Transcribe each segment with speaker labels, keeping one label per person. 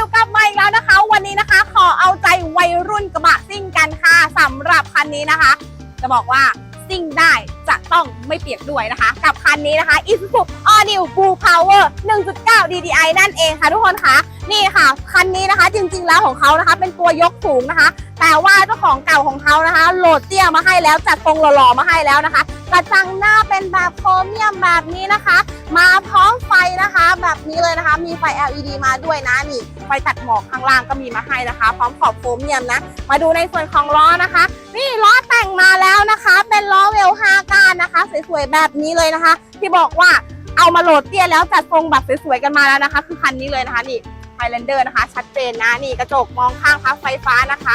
Speaker 1: ิวกลับมาอีกแล้วนะคะ วันนี้นะคะ ขอเอาใจวัยรุ่นกระบะซิ่งกันค่ะสำหรับคันนี้นะคะ จะบอกว่าซิ่งได้จะต้องไม่เปียกด้วยนะคะ กับคันนี้นะคะ Isuzu All New Blue Power 1.9 DDI นั่นเองค่ะทุกคนคะ นี่ค่ะคันนี้นะคะจริงๆแล้วของเขานะคะ เป็นตัวยกสูงนะคะ แต่ว่าเจ้าของเก่าของเขานะคะ โหลดเตี้ยมาให้แล้วจัดทรงหล่อๆมาให้แล้วนะคะ กระจังหน้าเป็นแบบโครเมียมแบบนี้นะคะ มาพร้อมไฟนะคะ แบบนี้เลยนะคะ มีไฟ LED มาด้วยนะนี่ไฟตัดหมอกข้างล่างก็มีมาให้นะคะ พร้อมขอบโครเมียมนะ มาดูในส่วนของล้อนะคะ นี่ล้อแต่งมาแล้วนะคะ เป็นล้อเวล5ก้านนะคะสวยๆแบบนี้เลยนะคะ ที่บอกว่าเอามาโหลดเตี้ยแล้วจัดทรงแบบสวยๆกันมาแล้วนะคะ คือคันนี้เลยนะคะนี่ ไฮแลนเดอร์นะคะ ชัดเจนนะนี่กระจกมองข้างพับไฟฟ้านะคะ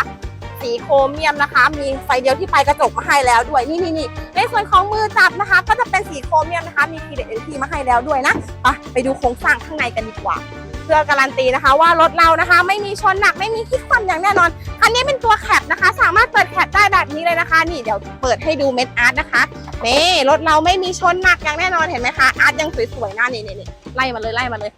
Speaker 1: สีโครเมียมนะคะ มีไฟเดียวที่ไปกระจกมาให้แล้วด้วยนี่นี่นี่ในส่วนของมือจับนะคะ ก็จะเป็นสีโครเมียมนะคะ มีทีเด็ดทีมาให้แล้วด้วยนะไปไปดูโครงสร้างข้างในกันดีกว่า เพื่อการันตีนะคะ ว่ารถเรานะคะ ไม่มีชนหนักไม่มีคิดความอย่างแน่นอนคันนี้เป็นตัวแคปนะคะ สามารถเปิดแคปได้แบบนี้เลยนะคะ นี่เดี๋ยวเปิดให้ดูเม็ดอาร์ตนะคะนี่รถเราไม่มีชนหนักอย่างแน่นอนเห็นไหมคะอาร์ตยังสวยๆนะนี่นี่นี่ไล่มาเลยไล่มาเลย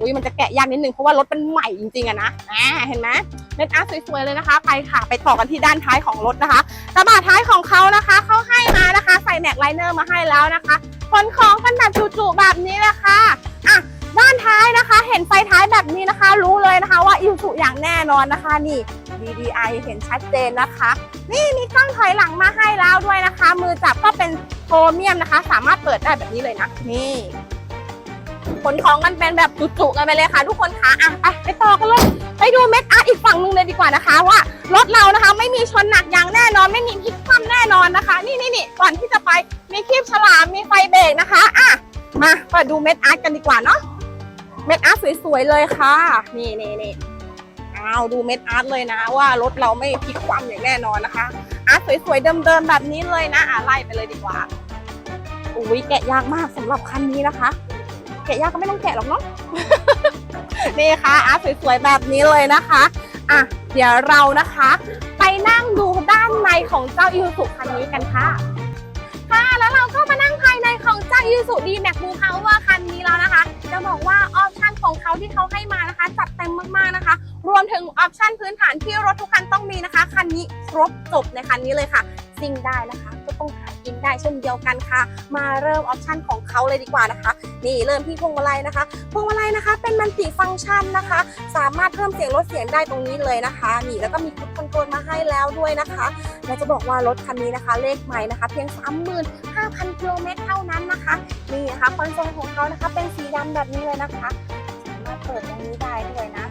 Speaker 1: อุ้ยมันจะแกะยากนิดนึงเพราะว่ารถเป็นใหม่จริงๆอะนะอ่าเห็นไหมเม็ดอาร์ตสวยๆเลยนะคะ ไปค่ะไปต่อกันที่ด้านท้ายของรถนะคะกระบะท้ายของเขานะคะเขาให้มานะคะ ใส่แม็กไลเนอร์มาให้แล้วนะคะขนของกันแบบจุๆแบบนี้เลยค่ะอะด้านท้ายนะคะ เห็นไฟท้ายแบบนี้นะคะ รู้เลยนะคะว่าอิวสุอย่างแน่นอนนะคะนี่ DDI เห็นชัดเจนนะคะ นี่มีกล้องถอยหลังมาให้แล้วด้วยนะคะ มือจับก็เป็นโครเมียมนะคะ สามารถเปิดได้แบบนี้เลยนะนี่ ขนของกันเป็นแบบจุๆกันไปเลยค่ะ ทุกคนคะอะไปไปต่อกันเลยไปดูเม็ดอาร์ตอีกฝั่งนึงเลยดีกว่านะคะ ว่ารถเรานะคะ ไม่มีชนหนักอย่างแน่นอนไม่มีพลิกคว่ำแน่นอนนะคะ นี่นี่นี่ก่อนที่จะไปมีคลิปฉลามมีไฟเบรกนะคะอะมาเปิดดูเม็ดอาร์ตกันดีกว่าเนาะเม็ดอาร์ตสวยๆเลยค่ะ นี่นี่นี่เอาดูเม็ดอาร์ตเลยนะ ว่ารถเราไม่พลิกคว่ำอย่างแน่นอนนะคะ อาร์ตสวยๆเดิมๆแบบนี้เลยนะอะไล่ไปเลยดีกว่าอุ้ยแกะยากมากสำหรับคันนี้นะคะ แกะยากก็ไม่ต้องแกะหรอกเนาะ นี่ค่ะอาร์ตสวยๆแบบนี้เลยนะคะ อะ เดี๋ยวเรานะคะ ไปนั่งดูด้านในของเจ้าอิ u สุคันนี้กันค่ะ ค่ะแล้วเราก็มานั่งภายในของเจ้า i ิ u สุดีแม็กบูพาวเวอร์คันนี้แล้วนะคะ จะบอกว่าออปชั่นของเขาที่เขาให้มานะคะ จัดเต็มมากๆนะคะ รวมถึงออปชั่นพื้นฐานที่รถทุกคันต้องมีนะคะ คันนี้ครบจบในคันนี้เลยค่ะซิ่งได้นะคะ ต้องหากินได้เช่นเดียวกันค่ะ มาเริ่มออปชันของเขาเลยดีกว่านะคะ นี่เริ่มที่พวงมาลัยนะคะพวงมาลัยนะคะ เป็นมันติฟังก์ชันนะคะ สามารถเพิ่มเสียงลดเสียงได้ตรงนี้เลยนะคะนี่แล้วก็มีคุคอนโทรลมาให้แล้วด้วยนะคะและจะบอกว่ารถคันนี้นะคะ เลขใหม่นะคะ เพียง 35,000กิโลเมตรเท่านั้นนะคะนี่นะคะคอนโซลของเขานะคะ เป็นสีดำแบบนี้เลยนะคะสามารถเปิดตรงนี้ได้ด้วยนะ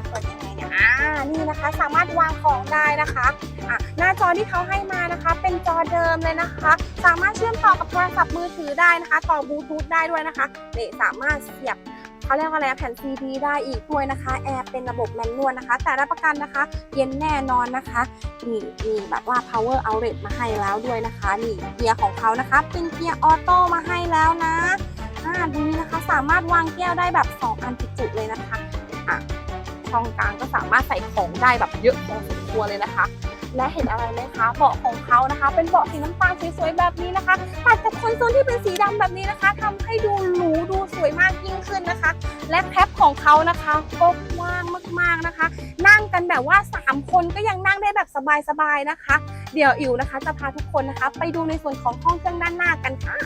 Speaker 1: นะคะ สามารถวางของได้นะคะะหน้าจอที่เขาให้มานะคะ เป็นจอเดิมเลยนะคะ สามารถเชื่อมต่อกับโทรศัพท์มือถือได้นะคะ ต่อบลูทูธได้ด้วยนะคะนี่สามารถเสียบเขาเรียกว่าอะไรแผ่น CD ได้อีกด้วยนะคะ แอร์เป็นระบบแมนนวลนะคะ แต่รับประกันนะคะ เย็นแน่นอนนะคะนี่มีแบบว่า power outlet มาให้แล้วด้วยนะคะนี่เกียร์ของเขานะคะ เป็นเกียร์ออโต้มาให้แล้วนะอ่าดูนี้นะคะสามารถวางแก้วได้แบบ 2 อันจุๆเลยนะคะอะ ช่องกลางก็สามารถใส่ของได้แบบเยอะพอสมควรเลยนะคะ และเห็นอะไรไหมคะเบาะของเขานะคะ เป็นเบาะสีน้ำตาลสวยๆแบบนี้นะคะตัดกับคอนโซลที่เป็นสีดำแบบนี้นะคะทำให้ดูหรูดูสวยมากยิ่งขึ้นนะคะ และแคปของเขานะคะก็กว้างมากๆนะคะ นั่งกันแบบว่า 3 คนก็ยังนั่งได้แบบสบายๆนะคะ เดี๋ยวอิ๋วนะคะ จะพาทุกคนนะคะ ไปดูในส่วนของห้องเครื่องด้านหน้ากันค่ะ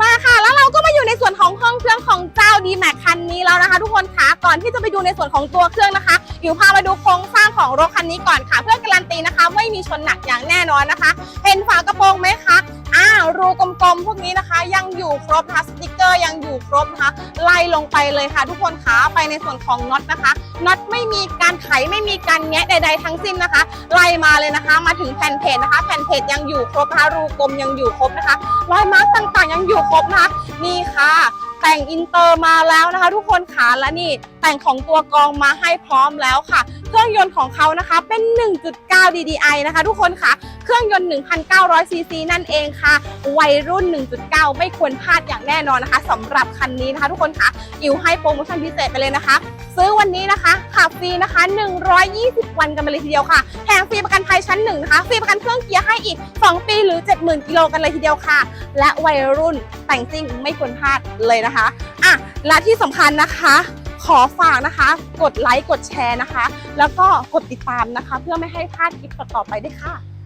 Speaker 1: มาค่ะ แล้วเราก็มาอยู่ในส่วนของห้องเครื่องของเจ้า d m a x คันนี้แล้ว ทุกคนคะก่อนที่จะไปดูในส่วนของตัวเครื่องนะคะอิ๋วพามาดูโครงสร้างของรถคันนี้ก่อนค่ะ เพื่อการันตีนะคะ ไม่มีชนหนักอย่างแน่นอนนะคะ เห็นฝากระโปรงไหมคะอ้าวรูกลมๆพวกนี้นะคะ ยังอยู่ครบนะคะสติกเกอร์ยังอยู่ครบนะคะไล่ลงไปเลยค่ะ ทุกคนคะไปในส่วนของน็อตนะคะน็อตไม่มีการไขไม่มีการแงะใด ๆ ทั้งสิ้นนะคะ ไล่มาเลยนะคะ มาถึงแผ่นเพจนะคะ แผ่นเพจยังอยู่ครบนะคะรูกลมยังอยู่ครบนะคะรอยมาร์กต่างๆ ยังอยู่ครบนะคะนี่ค่ะ แต่งอินเตอร์มาแล้วนะคะ ทุกคนค่ะและนี่แต่งของตัวกองมาให้พร้อมแล้วค่ะ เครื่องยนต์ของเขานะคะเป็น 1.9 DDI นะคะ ทุกคนค่ะ เครื่องยนต์ 1,900ซีซีนั่นเองค่ะ วัยรุ่น 1.9 ไม่ควรพลาดอย่างแน่นอนนะคะสำหรับคันนี้นะคะ ทุกคนค่ะอิวให้โปรโมชั่นพิเศษไปเลยนะคะ ซื้อวันนี้นะคะขับฟรีนะคะ 120 วันกันไปเลยทีเดียวค่ะแถมฟรีประกันภัยชั้นหนึ่งนะคะฟรีประกันเครื่องเกียร์ให้อีก 2 ปีหรือ 70,000กิโลกันเลยทีเดียวค่ะ และวัยรุ่นแต่งซิ่งไม่ควรพลาดเลยนะคะอะและที่สำคัญนะคะขอฝากนะคะ กดไลค์ กดแชร์นะคะ แล้วก็กดติดตามนะคะ เพื่อไม่ให้พลาดคลิปต่อๆไปด้วยค่ะ